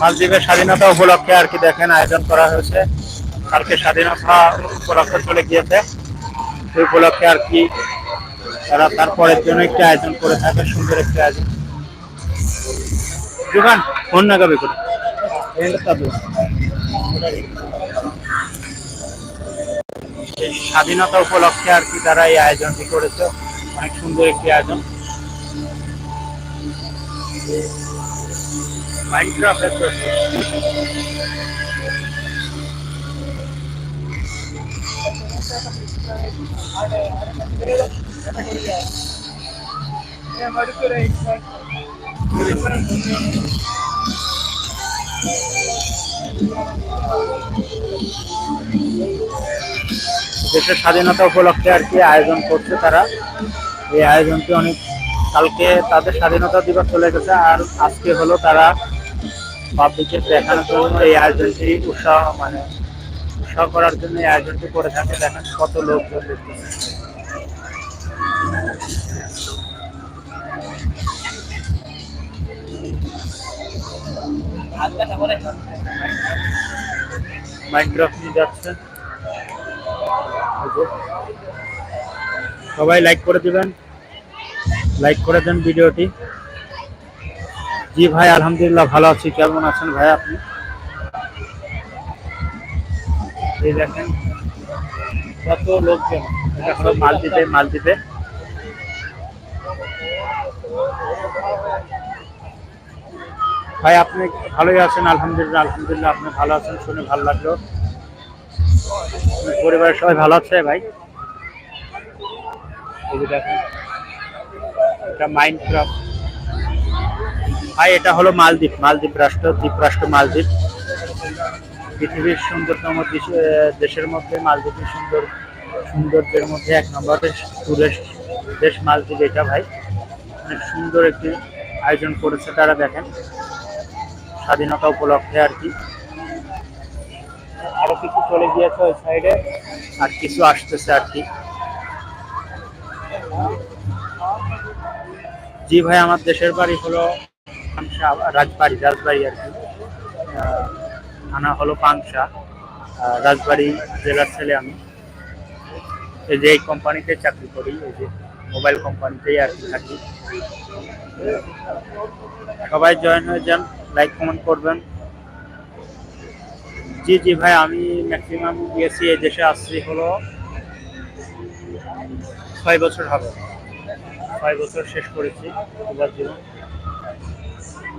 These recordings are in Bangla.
মালদ্বীপের স্বাধীনতা উপলক্ষে আর কি দেখেন আয়োজন করা হয়েছে। কালকে স্বাধীনতা উপলক্ষে চলে গিয়েছে। সেই উপলক্ষে আর কি তারা তারপরের জন্য একটি আয়োজন করে থাকে, সুন্দর একটি আয়োজন। দোকান ফোন নাগাবে করে স্বাধীনতা উপলক্ষে আর কি তারা এই আয়োজনটি করেছে। অনেক সুন্দর একটি আয়োজন। দেশের স্বাধীনতা উপলক্ষে আর কি আয়োজন করছে তারা। এই আয়োজনটি অনেক কালকে তাদের স্বাধীনতা দিবস চলে গেছে আর আজকে হলো তারা পাবলিকে দেখানোর জন্য এই আয়োজনটি উৎসাহ মানে উৎসাহ করার জন্য এই আয়োজনটি করে থাকে। দেখেন কত লোকজন মাইক্রোফোন যাচ্ছে। সবাই লাইক করে দিবেন। লাইক করে দেন ভিডিওটি। জি ভাই, আলহামদুলিল্লাহ ভালো আছি। কেমন আছেন ভাই আপনি? দেখেন, কত লোকজন। এটা হলো মালদ্বীপে মালদ্বীপে। ভাই, আপনি ভালোই আছেন, আলহামদুলিল্লাহ আলহামদুলিল্লাহ, আপনি ভালো আছেন, শুনে ভালো লাগল। পরিবারের সবাই ভালো আছে ভাই? দেখেন, এটা মাইন্ড ক্রাফট ভাই এটা হলো মালদ্বীপ। মালদ্বীপ রাষ্ট্র দ্বীপরাষ্ট্র মালদ্বীপ। পৃথিবীর সুন্দরতম দেশের মধ্যে মালদ্বীপের সুন্দর সৌন্দর্যের মধ্যে এক নম্বর টুরিস্ট দেশ মালদ্বীপ এটা ভাই। অনেক সুন্দর একটি আয়োজন করেছে তারা দেখেন। স্বাধীনতা উপলক্ষে আর কি। আরও কিছু চলে গিয়েছে ওই সাইডে আর কিছু আসতেছে আর কি। জি ভাই আমার দেশের বাড়ি হলো পাংশা রাজবাড়ি রাজবাড়ি আর কি। থানা হলো পাংশা রাজবাড়ি জেলার ছেলে আমি। এই যে এই কোম্পানিতে চাকরি করি, এই যে মোবাইল কোম্পানিতেই আর কি থাকি। সবাই জয়েন হয়ে যান লাইক কমেন্ট করবেন। জি জি, ভাই, আমি ম্যাক্সিমাম গিয়েছি এই দেশে আসছি হলো ছয় বছর হবে। ছয় বছর শেষ করেছি জীবন।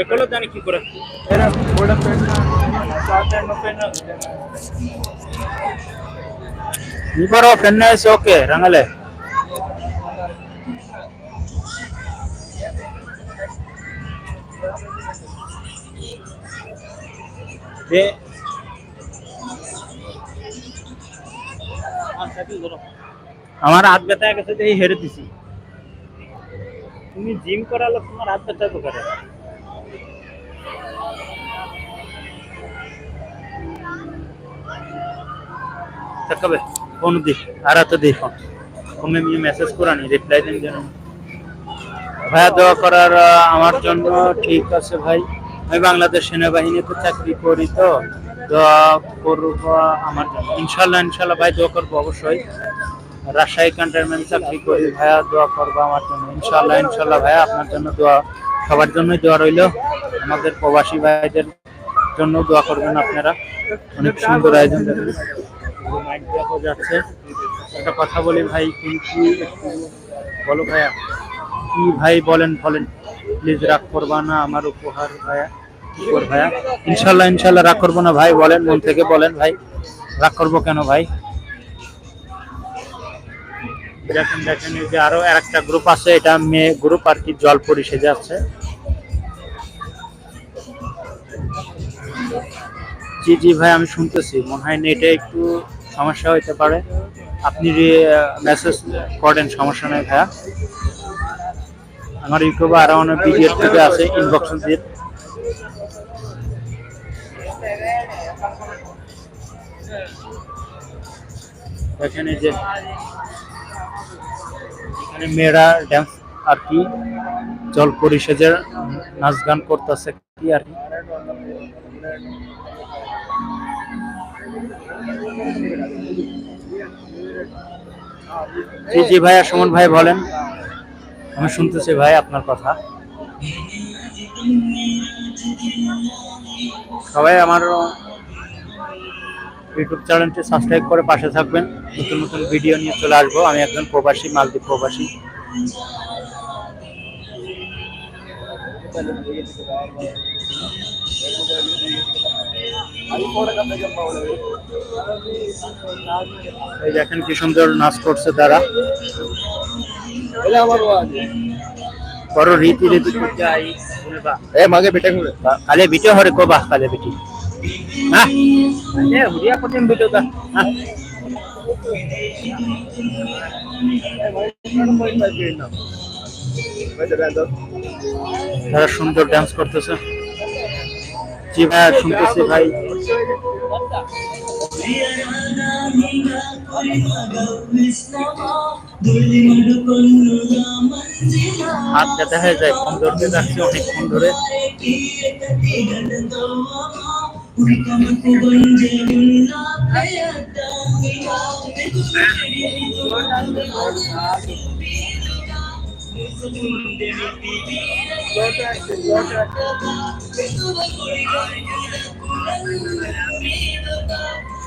ఎక్కడో దానికి కూడా ఇవ్వరో పెన్ వేసి ఓకే రంగలే ఏ আমার হাত ব্যথা গেছে যে এই হেরে দিছি তুমি জিম করালো তোমার হাত ব্যথা তো করে ফোন দি আর তো দি ফোন। ফোনে নিয়ে মেসেজ করা নি রিপ্লাই দিন যেন। ভাইয়া, দোয়া করার আমার জন্য ঠিক আছে ভাই। আমি বাংলাদেশ সেনাবাহিনীতে চাকরি করি তো। দোয়া করব আমার জন্য। ইনশাল্লাহ ইনশাল্লাহ ভাই, দোয়া করব অবশ্যই। রাজশাহী ক্যান্টনমেন্ট চাকরি করি, ভাইয়া, দোয়া করব আমার জন্য। ইনশাল্লাহ ইনশাল্লাহ ভাইয়া, আপনার জন্য দোয়া, সবার জন্যই দোয়া রইল। আমাদের প্রবাসী ভাইদের জন্য দোয়া করবেন আপনারা। অনেক সুন্দর আয়োজন। মাইক দেওয়া যাচ্ছে। একটা কথা বলি ভাই কিন্তু একটু বলো ভাইয়া, কি ভাই বলেন বলেন। প্লিজ রাগ করবা না, আমার উপহার ভাইয়া, কি কর ভাইয়া? ইনশাল্লাহ ইনশাল্লাহ রাগ করব না ভাই, বলেন, মন থেকে বলেন ভাই। রাগ করব কেন ভাই? দেখেন দেখেন, এই যে আরও একটা গ্রুপ আছে, এটা মেয়ে গ্রুপ আর কি, জলপরি সেজে আছে। জি জি ভাই, আমি শুনতেছি। মনে হয় নেটে একটু সমস্যা হইতে পারে। আপনি যে মেসেজ করেন, সমস্যা নেই ভাইয়া। আমার ইউটিউবে আরও অনেক ভিডিও থেকে আছে ইনবক্স দিয়ে এই যে, এখানে মেয়েরা ড্যান্স আর কি জল পরিষেজের নাচ গান করতেছে কি আর কি। জি জি ভাইয়া সুমন ভাই বলেন। আমি শুনতেছি ভাই আপনার কথা। সবাই আমার ইউটিউব চ্যানেলটি সাবস্ক্রাইব করে পাশে থাকবেন। নতুন নতুন ভিডিও নিয়ে চলে আসব। আমি একজন প্রবাসী, মালদ্বীপ প্রবাসী। এই দেখেন কি সুন্দর নাচ করছে তারা। বড় রীতি রীতি মাগে বেটে কালে বিটে হরে কবা কালে বিটি। হ্যাঁ। তারা সুন্দর ডান্স করতেছে। জি ভাই শুনতেছি ভাই। হাতটা দেখা যায় ফোন ধরতে যাচ্ছি অনেকক্ষণ ধরে।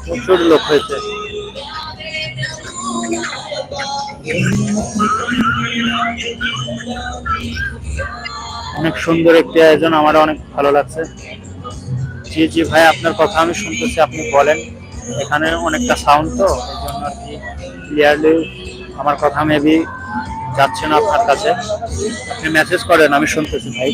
প্রচুর লোক হয়েছে। অনেক সুন্দর একটি আয়োজন আমার অনেক ভালো লাগছে। জি জি ভাই, আপনার কথা আমি শুনতেছি, আপনি বলেন। এখানে অনেকটা সাউন্ড তো, এই জন্য আর কি ক্লিয়ারলি আমার কথা মেবি যাচ্ছে না আপনার কাছে। আপনি মেসেজ করেন, আমি শুনতেছি ভাই।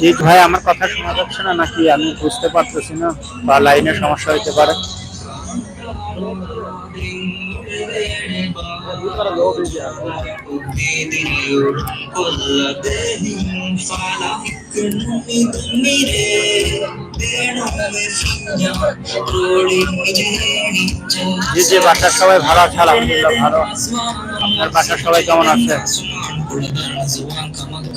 জি ভাই, আমার কথা শোনা যাচ্ছে না নাকি? আমি বুঝতে পারতেছি না, বা লাইনে সমস্যা হইতে পারে। বাসার সবাই ভালো আছে আলহামদুলিল্লাহ ভালো। আপনার বাসার সবাই কেমন আছে?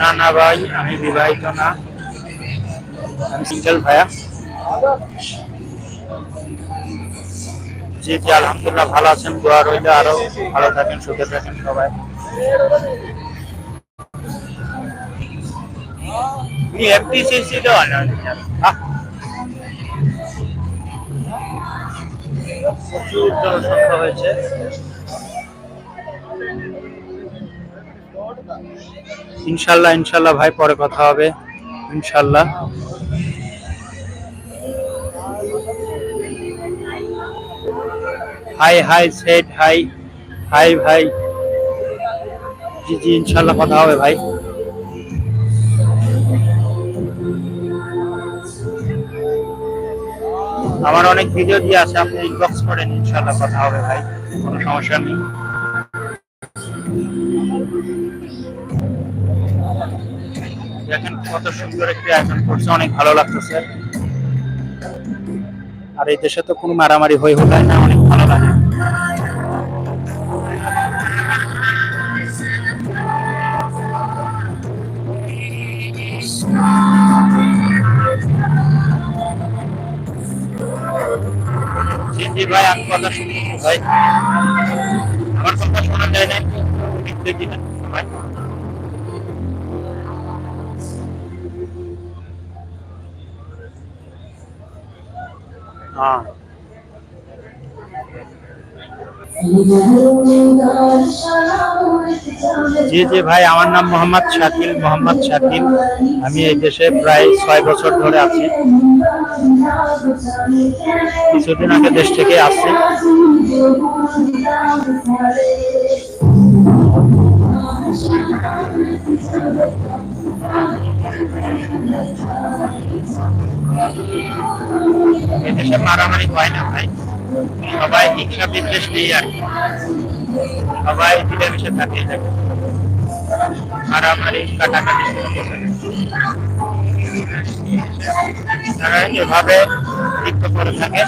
না না ভাই, আমি বিবাহিত না। আমি সিঙ্গেল ভাইয়া। জি জি, আলহামদুলিল্লাহ, ভালো আছেন। দোয়া রইলে আরও। ভালো থাকেন, সুখে থাকেন সবাই। এফটিসিসি দেওয়া প্রচুর জনসংখ্যা হয়েছে। ইনশাল্লাহ ইনশাল্লাহ ভাই, পরে কথা হবে। ইনশাল্লাহ। Hi hi, set, hi hi, ভাই। জি জি, ইনশাল্লাহ কথা হবে ভাই। আমার অনেক ভিডিও দিয়ে আছে, আপনি ইনবক্স করেন, ইনশাল্লাহ কথা হবে ভাই। কোনো সমস্যা নেই। দেখেন কত সুন্দর একটি আয়োজন করছে, অনেক ভালো লাগতেছে। আর এই দেশে তো কোনো মারামারি হয়ে হলে না, অনেক ভালো লাগে। জি ভাই আমি কথা শুনি ভাই। আমার কথা শোনা যায় না জি জি, ভাই, আমার নাম মোহাম্মদ শাকিল মোহাম্মদ শাকিল। আমি এই দেশে প্রায় ছয় বছর ধরে আছি। কিছুদিন আগে দেশ থেকে আসছি। এই দেশে মারামারি হয় না ভাই সবাই হিংসা বিদ্বেষ নেই আর। সবাই মিলেমিশে থাকে। মারামারি কাটাকাটি তারা এভাবে লিপ্ত করে থাকে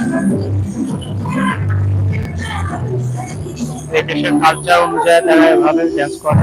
এই দেশের কালচার অনুযায়ী তারা এভাবে ড্যান্স করে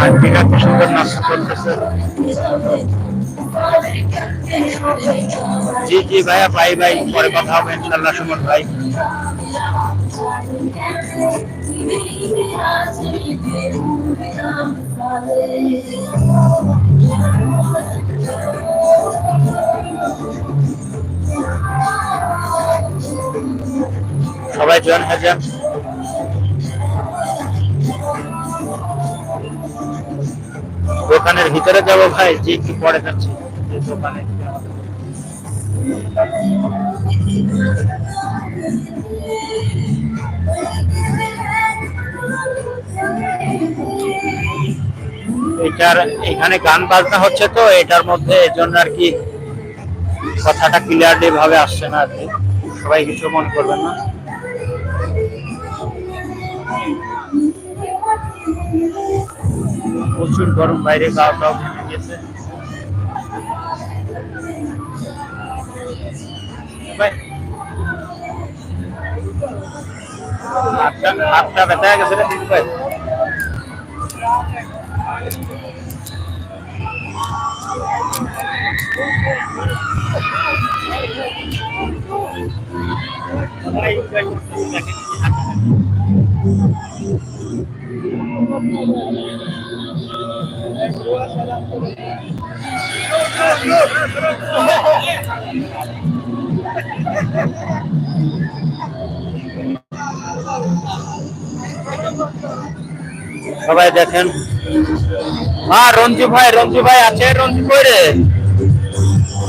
আর বিরাট সুন্দর নাচ করতেছে। জি জি ভাইয়া ভাই ভাই পরে কথা হবে ইনশাল্লাহ সুমন ভাই। সবাই জয়েন হয়ে দোকানের ভিতরে যাব ভাই, যে কি পরে যাচ্ছি। দোকানে এটার এখানে গান বাজনা হচ্ছে তো, এটার মধ্যে এই জন্য আর কি কথাটা ক্লিয়ারলি ভাবে আসছে না আর কি। সবাই কিছু মনে করবেন না। প্রচুর গরম বাইরে গাও টাও ভেঙে গেছে ভাই, হাতটা হাতটা ব্যথা হয়ে গেছে রে দিদি ভাই সবাই দেখেন। মা, রঞ্জু ভাই রঞ্জু ভাই আছে? রঞ্জু কই রে?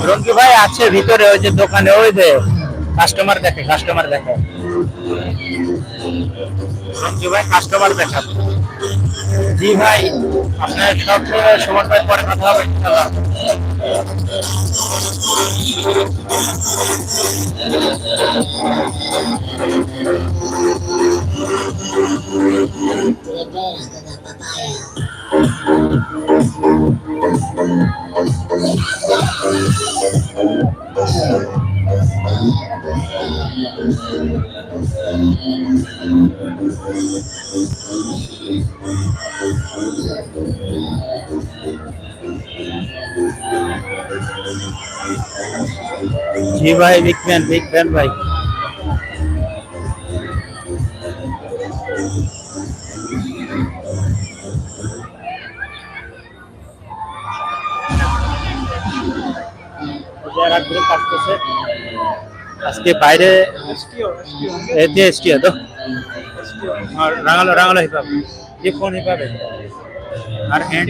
রঞ্জু ভাই আছে ভিতরে, ওই যে দোকানে, ওই যে। কাস্টমার দেখে কাস্টমার দেখে। রঞ্জু ভাই কাস্টমার দেখা জি ভাই। আপনার সব সমান ভাই পরে কথা হবে ইনশাআল্লাহ। জি ভাই বিগ ফ্যান বিগ ফ্যান ভাই। আজকে বাইরে এতে এসটিও। তো। রাঙালো রাঙালো হিপাবে যে ফোন হিপাবে আর হ্যান্ড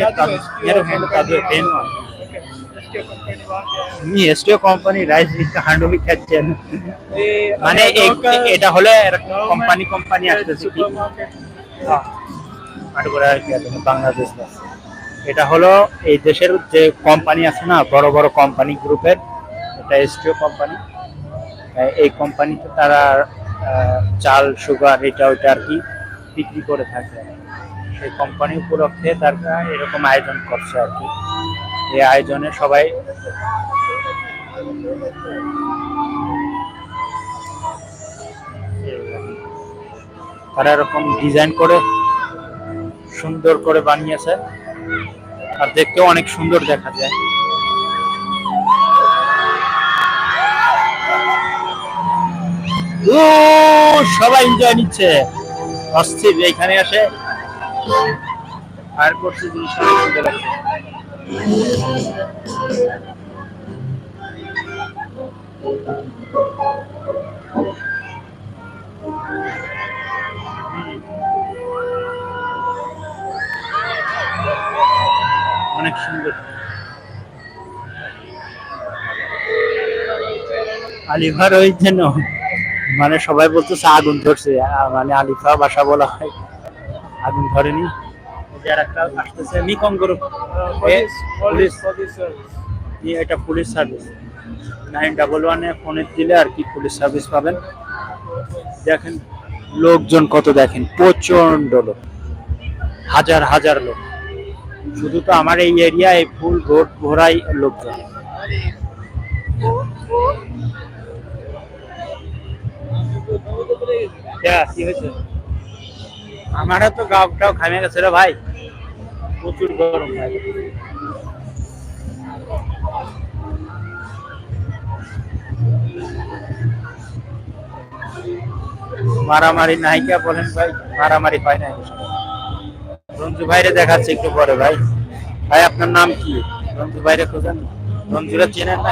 হ্যান্ড কাজ হ্যান্ড এসটিও কোম্পানি রাইস হান্ডুলি খাচ্ছেন মানে এই- এটা হলে কোম্পানি কোম্পানি আসতেছে কি বাংলাদেশ এটা হলো এই দেশের যে কোম্পানি আছে না বড় বড় কোম্পানি গ্রুপের এটা এসটিও কোম্পানি এই কোম্পানিতে তারা চাল সুগার এটা ওইটা আর কি বিক্রি করে থাকে সেই কোম্পানি উপলক্ষে তারা এরকম আয়োজন করছে আর কি এই আয়োজনে সবাই তারা এরকম ডিজাইন করে, সুন্দর করে বানিয়েছে। আর দেখতেও অনেক সুন্দর দেখা যায়। সবাই এনজয় নিচ্ছে। অস্থির, এখানে আসে আর করছে লাগছে। অনেক সুন্দর। আলিভার ওই যেন মানে সবাই বলতেছে আগুন ধরছে। মানে আলিফা বাসা বলা হয়। আগুন ধরেনি? যে একটা আসতেছে মিকং গ্রুপ। পুলিশ এটা পুলিশ সার্ভিস নাইন ডাবল ওয়ানে ফোনে দিলে আর কি পুলিশ সার্ভিস পাবেন। দেখেন লোকজন কত দেখেন প্রচণ্ড লোক। হাজার হাজার লোক। শুধু তো আমার এই এরিয়ায় ফুল ভোট ঘোরাই লোকজন। क्या, কি হয়েছে? আমারও তো গাওটাও খামে গেছে রে ভাই। প্রচুর গরম ভাই। মারামারি নায়িকা বলেন ভাই? মারামারি হয় না রঞ্জু ভাইরে দেখাচ্ছে একটু পরে ভাই। ভাই, আপনার নাম কি? রঞ্জু ভাইরে খোঁজেন। রঞ্জুরা চেনেন না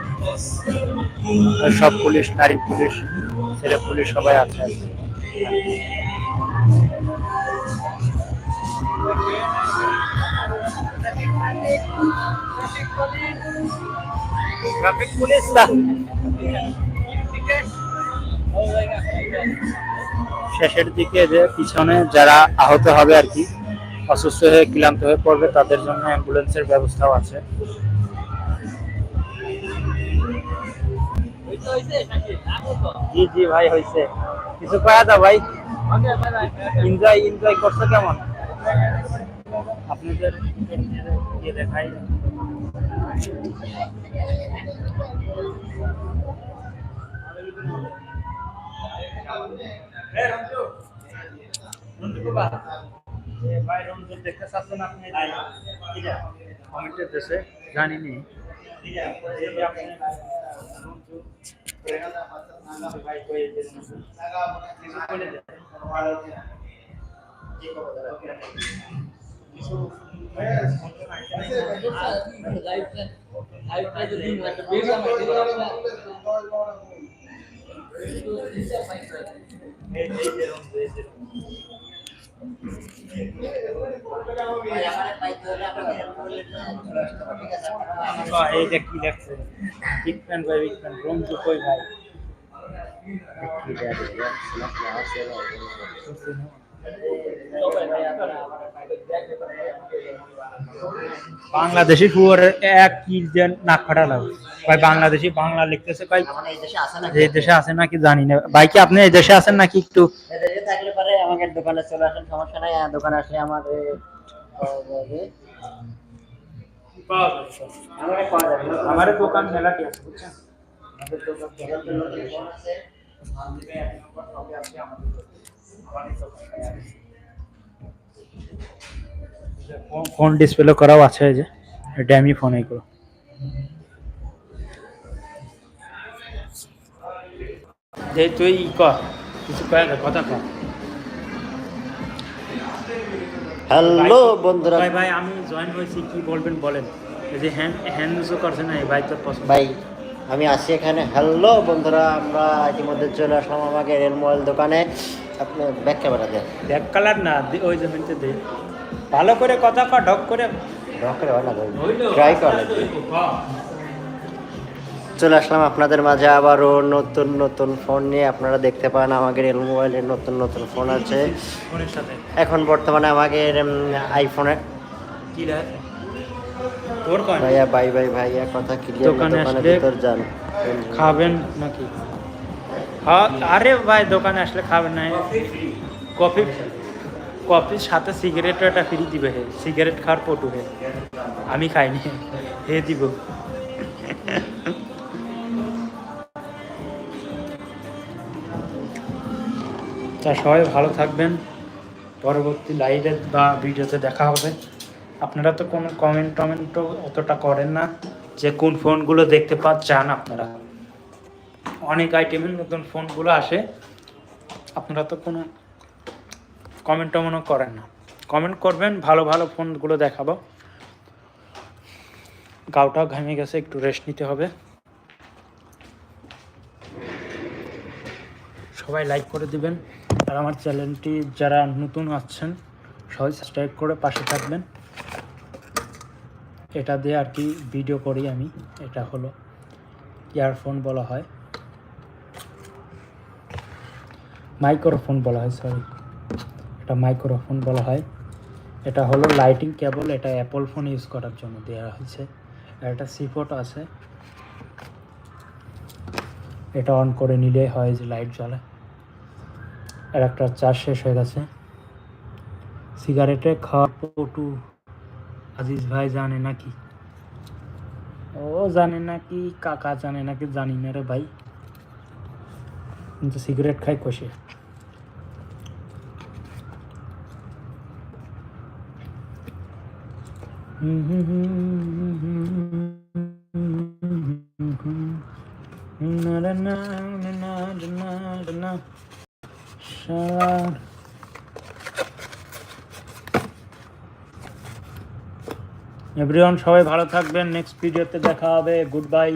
সব পুলিশ, নারী পুলিশ, ছেলে পুলিশ সবাই আছে শেষের দিকে যে পিছনে যারা আহত হবে আর কি, অসুস্থ হয়ে ক্লান্ত হয়ে পড়বে, তাদের জন্য অ্যাম্বুলেন্সের ব্যবস্থাও আছে। জি জি ভাই হয়েছে কিছু কয়া দাও ভাই। এনজয় এনজয় করছ কেমন? আপনাদের ইয়ে দেখাই। ভাই রঞ্জন দেখতে চাচ্ছেন আপনি কমেন্টের দেশে জানিনি এইটা কি লাগছে বিগ ফ্যান ভাই বিগ ফ্যান রঞ্জু কই ভাই বাংলাদেশি ফুয়ারের এক কি যে নাক ফাটা লাগে ভাই বাংলাদেশি বাংলা লিখতেছে ভাই এই দেশে আসে না এই দেশে আছেন নাকি জানি না। ভাই কি আপনি এই দেশে আছেন নাকি একটু? এদেশে থাকলে পরে আমাকে দোকানে চলে আসেন সমস্যা নাই দোকানে আসলে আমার যাবে। আমার দোকান মেলাটি আছে বুঝছেন? আমাদের দোকান আছে এক নম্বর আমাদের দোকানে। আমারই দোকানে আছে। ফোন ডিসপ্লে করাও আছে এই যে ড্যামি ফোন এগুলো যে তুই ই কর কিছু কয় না কথা কর। হ্যালো বন্ধুরা। ভাই ভাই আমি জয়েন হয়েছি কি বলবেন বলেন। এই যে হ্যান্ড হ্যান্ড ইউজও করছে না এই ভাই তোর পছন্দ। ভাই আমি আছি এখানে। হ্যালো বন্ধুরা আমরা ইতিমধ্যে চলে আসলাম আমাকে রেল মোবাইল দোকানে। আপনি ব্যাক ক্যামেরা দেন। ব্যাক কালার না ওই যে হচ্ছে দে। ভালো করে কথা কর ঢক করে। ডক্টর হয় না ট্রাই করে। চলে আসলাম আপনাদের মাঝে আবারও নতুন নতুন ফোন নিয়ে। আপনারা দেখতে পান আমাদের রেল মোবাইলের নতুন নতুন ফোন আছে। এখন বর্তমানে আমাদের আইফোনের কি? ভাইয়া বাই বাই ভাইয়া কথা ক্লিয়ার দোকানে দোকানের ভিতর যান। খাবেন নাকি? হ্যাঁ আরে ভাই, দোকানে আসলে খাবেন না। কফি কফির সাথে সিগারেটও একটা ফ্রি দিবে হে। সিগারেট খাওয়ার পটু হে। আমি খাইনি। হে দিব। তা সবাই ভালো থাকবেন। পরবর্তী লাইভে বা ভিডিওতে দেখা হবে। আপনারা তো কোনো কমেন্ট টমেন্টও অতটা করেন না। যে কোন ফোনগুলো দেখতে পা চান আপনারা। অনেক আইটেমের নতুন ফোনগুলো আসে। আপনারা তো কোনো কমেন্ট টমেন্টও করেন না। কমেন্ট করবেন, ভালো ভালো ফোনগুলো দেখাবো। গাওটাও ঘামে গেছে, একটু রেস্ট নিতে হবে। সবাই লাইক করে দিবেন। আর আমার চ্যানেলটি যারা নতুন আছেন, সবাই সাবস্ক্রাইব করে পাশে থাকবেন। এটা দিয়ে আর কি ভিডিও করি আমি। এটা হলো ইয়ারফোন বলা হয়। মাইক্রোফোন বলা হয় সরি এটা মাইক্রোফোন বলা হয়। এটা হলো লাইটিং কেবল এটা অ্যাপল ফোন ইউজ করার জন্য দেওয়া হয়েছে। আর এটা সিপোর্ট আছে। এটা অন করে নিলে হয় যে লাইট জ্বলে। আর একটা চার্জ শেষ হয়ে গেছে। সিগারেটে খাওয়ার পটু আজিজ ভাই জানে নাকি? ও জানে নাকি, কাকা জানে নাকি, জানি না রে ভাই। সিগারেট খাই কষে এভরিওয়ান সবাই ভালো থাকবেন। নেক্সট ভিডিওতে দেখা হবে। Good bye